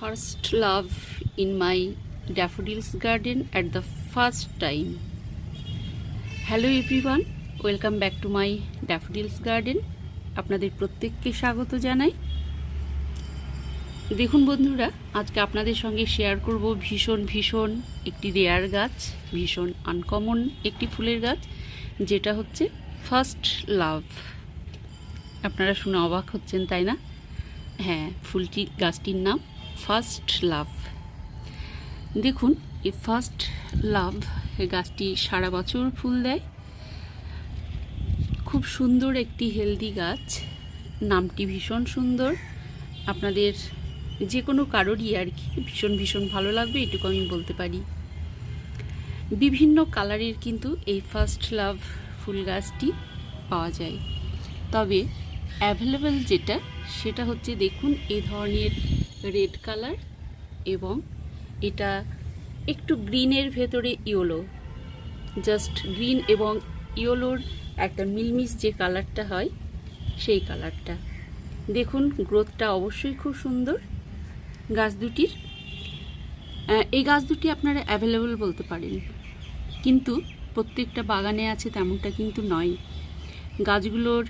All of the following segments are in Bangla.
first love in my daffodils garden at the first time. Hello everyone welcome back to my daffodils garden আপনাদের প্রত্যেককে স্বাগত জানাই। দেখুন বন্ধুরা, আজকে আপনাদের সঙ্গে শেয়ার করব ভীষণ ভীষণ একটি রেয়ার গাছ, ভীষণ আনকমন একটি ফুলের গাছ, যেটা হচ্ছে ফার্স্ট লাভ আপনারা শুনে অবাক হচ্ছেন, তাই না? হ্যাঁ ফুলটি গাছটির নাম ফার্স্ট লাভ দেখুন, এই ফার্স্ট লাভ গাছটি সারা বছর ফুল দেয়। খুব সুন্দর একটি হেলদি গাছ। নামটি ভীষণ সুন্দর। আপনাদের যে কোনো কারোরই আর কি ভীষণ ভীষণ ভালো লাগবে, এটুকু আমি বলতে পারি। বিভিন্ন কালারের কিন্তু এই ফার্স্ট লাভ ফুল গাছটি পাওয়া যায়। তবে অ্যাভেলেবেল যেটা, সেটা হচ্ছে দেখুন এই ধরনের রেড কালার এবং এটা একটু গ্রিনের ভেতরে ইয়েলো। জাস্ট গ্রিন এবং ইয়েলোর একটা মিলমিশ যে কালারটা হয়, সেই কালারটা। দেখুন, গ্রোথটা অবশ্যই খুব সুন্দর গাছ দুটির। এই গাছ দুটি আপনারা অ্যাভেলেবল বলতে পারেন। কিন্তু প্রত্যেকটা বাগানে আছে তেমনটা কিন্তু নয়। গাছগুলোর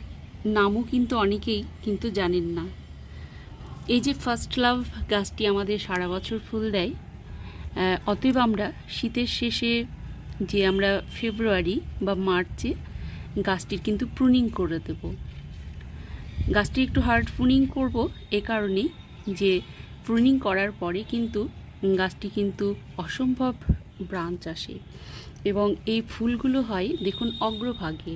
নামও কিন্তু অনেকেই কিন্তু জানেন না। এই যে ফার্স্ট লাভ গাছটি আমাদের সারা বছর ফুল দেয় অতএব আমরা শীতের শেষে যে আমরা ফেব্রুয়ারি বা মার্চে গাছটির কিন্তু প্রুনিং করে দেব। গাছটি একটু হার্ড প্রুনিং করব এ কারণে যে প্রুনিং করার পরে কিন্তু গাছটি কিন্তু অসম্ভব ব্রাঞ্চ আসে এবং এই ফুলগুলো হয়, দেখুন, অগ্রভাগে।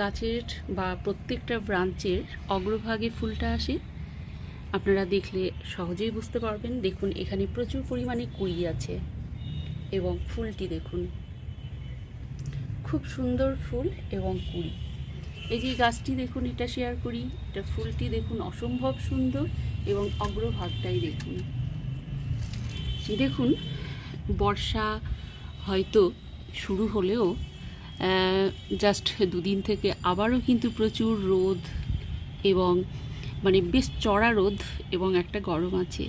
গাছের বা প্রত্যেকটা ব্রাঞ্চের অগ্রভাগে ফুলটা আসে। আপনারা দেখলে সহজেই বুঝতে পারবেন। দেখুন, এখানে প্রচুর পরিমাণে কুড়ি আছে এবং ফুলটি দেখুন। খুব সুন্দর ফুল এবং কুড়ি। এই যে গাছটি দেখুন, এটা শেয়ার করি। এটা ফুলটি দেখুন, অসম্ভব সুন্দর এবং অগ্রভাগটাই দেখুন। দেখুন, বর্ষা হয়তো শুরু হলেও জাস্ট দুদিন থেকে আবারও কিন্তু প্রচুর রোদ এবং মানে বেশ চড়া রোদ এবং একটা গরম আছে।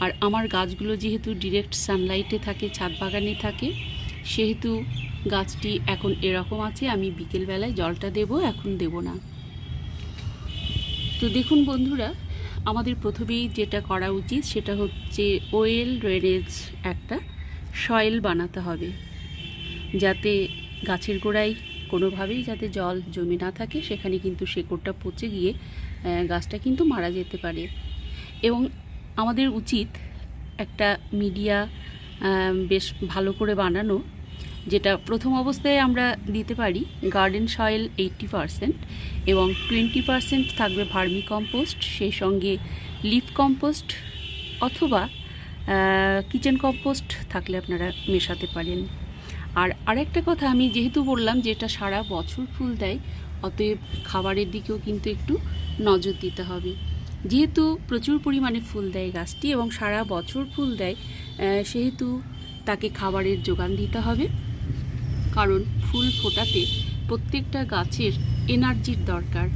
আর আমার গাছগুলো যেহেতু ডিরেক্ট সানলাইটে থাকে, ছাদ বাগানে থাকে, সেহেতু গাছটি এখন এরকম আছে, আমি বিকেলবেলায় জলটা দেব, এখন দেব না। তো দেখুন বন্ধুরা, আমাদের প্রথমেই যেটা করা উচিত সেটা হচ্ছে ওয়েল ড্রেনেজ একটা সয়েল বানাতে হবে। যাতে গাছের গোড়ায় কোনোভাবেই যাতে জল জমে না থাকে, সেখানে কিন্তু শেকড়টা পচে গিয়ে গাছটা কিন্তু মারা যেতে পারে। এবং আমাদের উচিত একটা মিডিয়া বেশ ভালো করে বানানো, যেটা প্রথম অবস্থায় আমরা দিতে পারি, গার্ডেন সয়েল এইট্টি পারসেন্ট এবং টোয়েন্টি পারসেন্ট থাকবে ভার্মি কম্পোস্ট, সেই সঙ্গে লিফ কম্পোস্ট অথবা কিচেন কম্পোস্ট থাকলে আপনারা মেশাতে পারেন। আর আরেকটা কথা আমি যেহেতু বললাম যে এটা সারা বছর ফুল দেয়, অতএব খাবারের দিকেও কিন্তু একটু নজর দিতে হবে। যেহেতু প্রচুর পরিমাণে ফুল দেয় গাছটি এবং সারা বছর ফুল দেয় সেহেতু তাকে খাবারের যোগান দিতে হবে। কারণ ফুল ফোটাতে প্রত্যেকটা গাছের এনার্জির দরকার।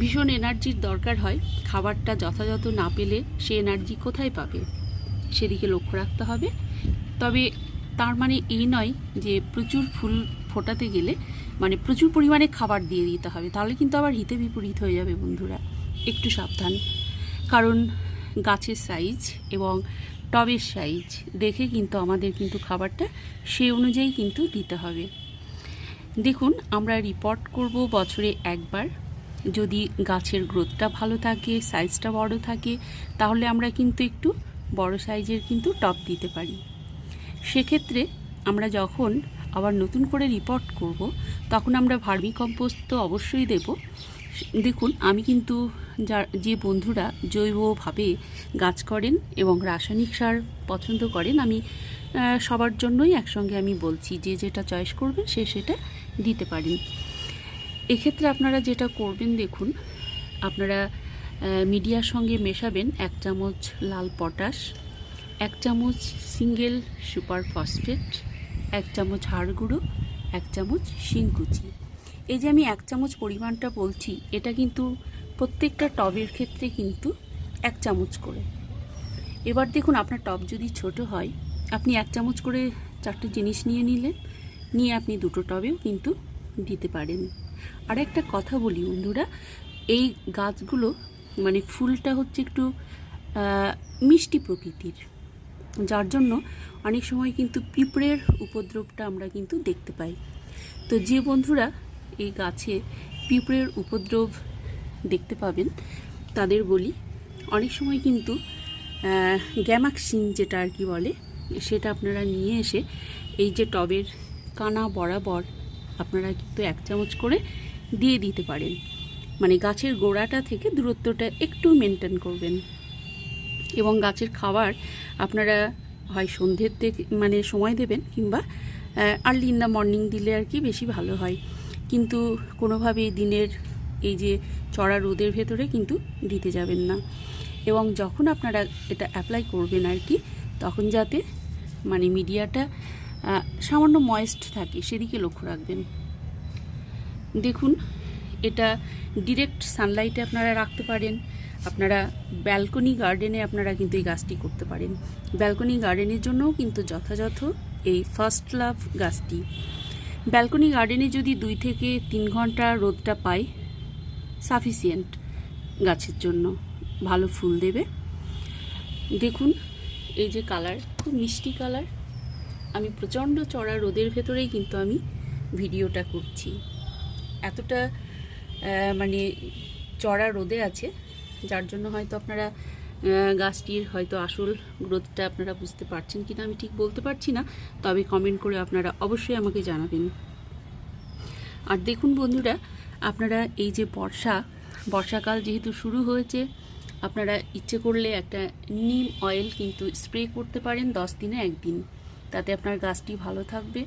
ভীষণ এনার্জির দরকার হয়। খাবারটা যথাযথ না পেলে সে এনার্জি কোথায় পাবে? সেদিকে লক্ষ্য রাখতে হবে। তবে তার মানে এই নয় যে প্রচুর ফুল ফোটাতে গেলে মানে প্রচুর পরিমাণে খাবার দিয়ে দিতে হবে। তাহলে কিন্তু আবার হিতে বিপরীত হয়ে যাবে বন্ধুরা। একটু সাবধান। কারণ গাছের সাইজ এবং টবের সাইজ দেখে কিন্তু আমাদের কিন্তু খাবারটা সেই অনুযায়ী কিন্তু দিতে হবে। দেখুন, আমরা রিপোর্ট করব বছরে একবার। যদি গাছের গ্রোথটা ভালো থাকে সাইজটা বড় থাকে, তাহলে আমরা কিন্তু একটু বড় সাইজের কিন্তু টপ দিতে পারি। সেক্ষেত্রে আমরা যখন আবার নতুন করে রিপোর্ট করব, তখন আমরা ভার্মি কম্পোস্ট তো অবশ্যই দেব। দেখুন, আমি কিন্তু যা বন্ধুরা জৈবভাবে গাছ করেন এবং রাসায়নিক সার পছন্দ করেন, আমি সবার জন্যই একসঙ্গে আমি বলছি, যে যেটা চয়েস করবেন সে সেটা দিতে পারেন। এক্ষেত্রে আপনারা যেটা করবেন, দেখুন, আপনারা মিডিয়ার সঙ্গে মেশাবেন এক চামচ লাল পটাশ, এক চামচ সিঙ্গেল সুপার ফসফেট এক চামচ হাড় গুঁড়ো এক চামচ শিংকুচি। এই যে আমি এক চামচ পরিমাণটা বলছি, এটা কিন্তু প্রত্যেকটা টবের ক্ষেত্রে কিন্তু এক চামচ করে। এবার দেখুন, আপনার টব যদি ছোট হয়, আপনি এক চামচ করে চারটে জিনিস নিয়ে নিলেন, নিয়ে আপনি দুটো টবেও কিন্তু দিতে পারেন। আর একটা কথা বলি বন্ধুরা, এই গাছগুলো মানে ফুলটা হচ্ছে একটু মিষ্টি প্রকৃতির। যার জন্য অনেক সময় কিন্তু পিঁপড়ের উপদ্রবটা আমরা কিন্তু দেখতে পাই। তো যে বন্ধুরা এই গাছে পিঁপড়ের উপদ্রব দেখতে পাবেন, তাদের বলি অনেক সময় কিন্তু গ্যামাক্সিন যেটা আর কি বলে, সেটা আপনারা নিয়ে এসে এই যে টবের কানা বরাবর আপনারা কিন্তু এক চামচ করে দিয়ে দিতে পারেন। মানে গাছের গোড়াটা থেকে দূরত্বটা একটু মেনটেন করবেন। এবং গাছের খাবার আপনারা হয় সন্ধ্যের থেকে মানে সময় দেবেন কিংবা আর্লি ইন দ্য মর্নিং দিলে আর কি বেশি ভালো হয়। কিন্তু কোনোভাবেই দিনের এই যে চড়া রোদের ভেতরে কিন্তু দিতে যাবেন না। এবং যখন আপনারা এটা অ্যাপ্লাই করবেন আর কি, তখন যাতে মানে মিডিয়াটা সামান্য ময়েস্ট থাকে, সেদিকে লক্ষ্য রাখবেন। দেখুন, এটা ডিরেক্ট সানলাইটে আপনারা রাখতে পারেন। আপনারা ব্যালকনি গার্ডেনে আপনারা কিন্তু এই গাছটি করতে পারেন। ব্যালকনি গার্ডেনের জন্যও কিন্তু যথাযথ এই ফার্স্ট লাভ গাছটি। ব্যালকনি গার্ডেনে যদি দুই থেকে তিন ঘণ্টা রোদটা পায় সাফিসিয়েন্ট গাছের জন্য। ভালো ফুল দেবে। দেখুন, এই যে কালার খুব মিষ্টি কালার আমি প্রচণ্ড চড়া রোদের ভেতরেই কিন্তু আমি ভিডিওটা করছি। এতটা মানে চড়া রোদে আছে। যার জন্য হয়তো আপনারা গাছটির হয়তো আসল গ্রোথটা আপনারা বুঝতে পারছেন কিনা আমি ঠিক বলতে পারছি না, তবে কমেন্ট করে আপনারা অবশ্যই আমাকে জানাবেন। আর দেখুন বন্ধুরা, আপনারা এই যে বর্ষা, বর্ষাকাল যেহেতু শুরু হয়েছে, আপনারা ইচ্ছে করলে একটা নিম অয়েল কিন্তু স্প্রে করতে পারেন দশ দিনে একদিন। তাতে আপনার গাছটি ভালো থাকবে।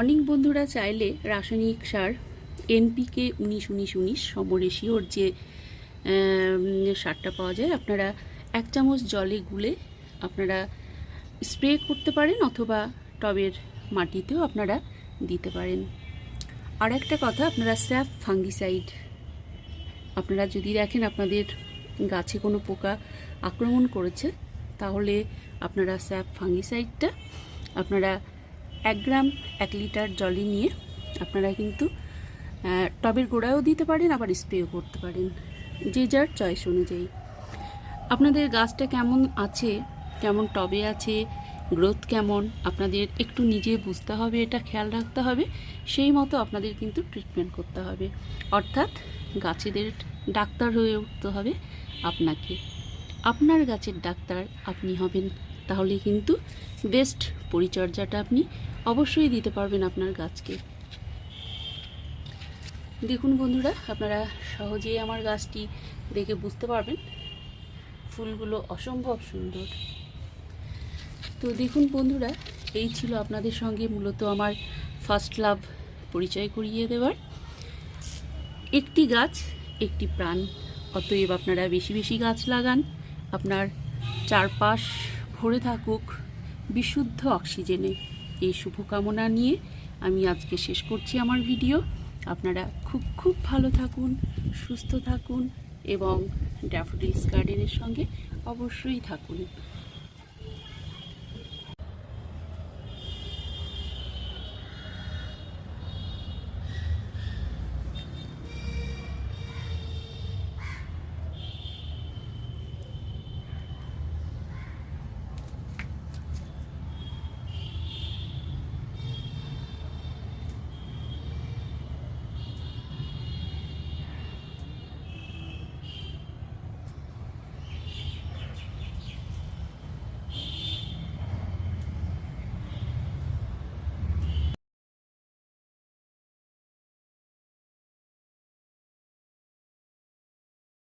অনেক বন্ধুরা চাইলে রাসায়নিক সার এনপিকে উনিশ উনিশ উনিশ সমরেশিওর যে সারটা পাওয়া যায়। আপনারা এক চামচ জলে গুলে আপনারা স্প্রে করতে পারেন অথবা টবের মাটিতেও আপনারা দিতে পারেন। আর একটা কথা, আপনারা স্যাফ ফাঙ্গিসাইড, আপনারা যদি দেখেন আপনাদের গাছে কোনো পোকা আক্রমণ করেছে, তাহলে আপনারা স্যাপ ফাঙ্গিসাইডটা আপনারা এক গ্রাম, এক লিটার জলে নিয়ে আপনারা কিন্তু টবের গোড়ায়ও দিতে পারেন, আবার স্প্রেও করতে পারেন। যে যার চয়েস অনুযায়ী। আপনাদের গাছটা কেমন আছে? কেমন টবে আছে? গ্রোথ কেমন? আপনাদের একটু নিজে বুঝতে হবে, এটা খেয়াল রাখতে হবে। সেই মতো আপনাদের কিন্তু ট্রিটমেন্ট করতে হবে। অর্থাৎ গাছেদের ডাক্তার হয়ে উঠতে হবে আপনাকে। আপনার গাছের ডাক্তার আপনি হবেন, তাহলে কিন্তু বেস্ট পরিচর্যাটা আপনি অবশ্যই দিতে পারবেন আপনার গাছকে। দেখুন বন্ধুরা, আপনারা সহজেই আমার গাছটি দেখে বুঝতে পারবেন। ফুলগুলো অসম্ভব সুন্দর। তো দেখুন বন্ধুরা, এই ছিল আপনাদের সঙ্গে মূলত আমার ফার্স্ট লাভ পরিচয় করিয়ে দেওয়ার। একটি গাছ, একটি প্রাণ, অতএব আপনারা বেশি বেশি গাছ লাগান। আপনার চারপাশ ভরে থাকুক বিশুদ্ধ অক্সিজেনে। এই শুভকামনা নিয়ে আমি আজকে শেষ করছি আমার ভিডিও। আপনারা খুব খুব ভালো থাকুন সুস্থ থাকুন এবং ড্যাফোডিলস গার্ডেনের সঙ্গে অবশ্যই থাকুন।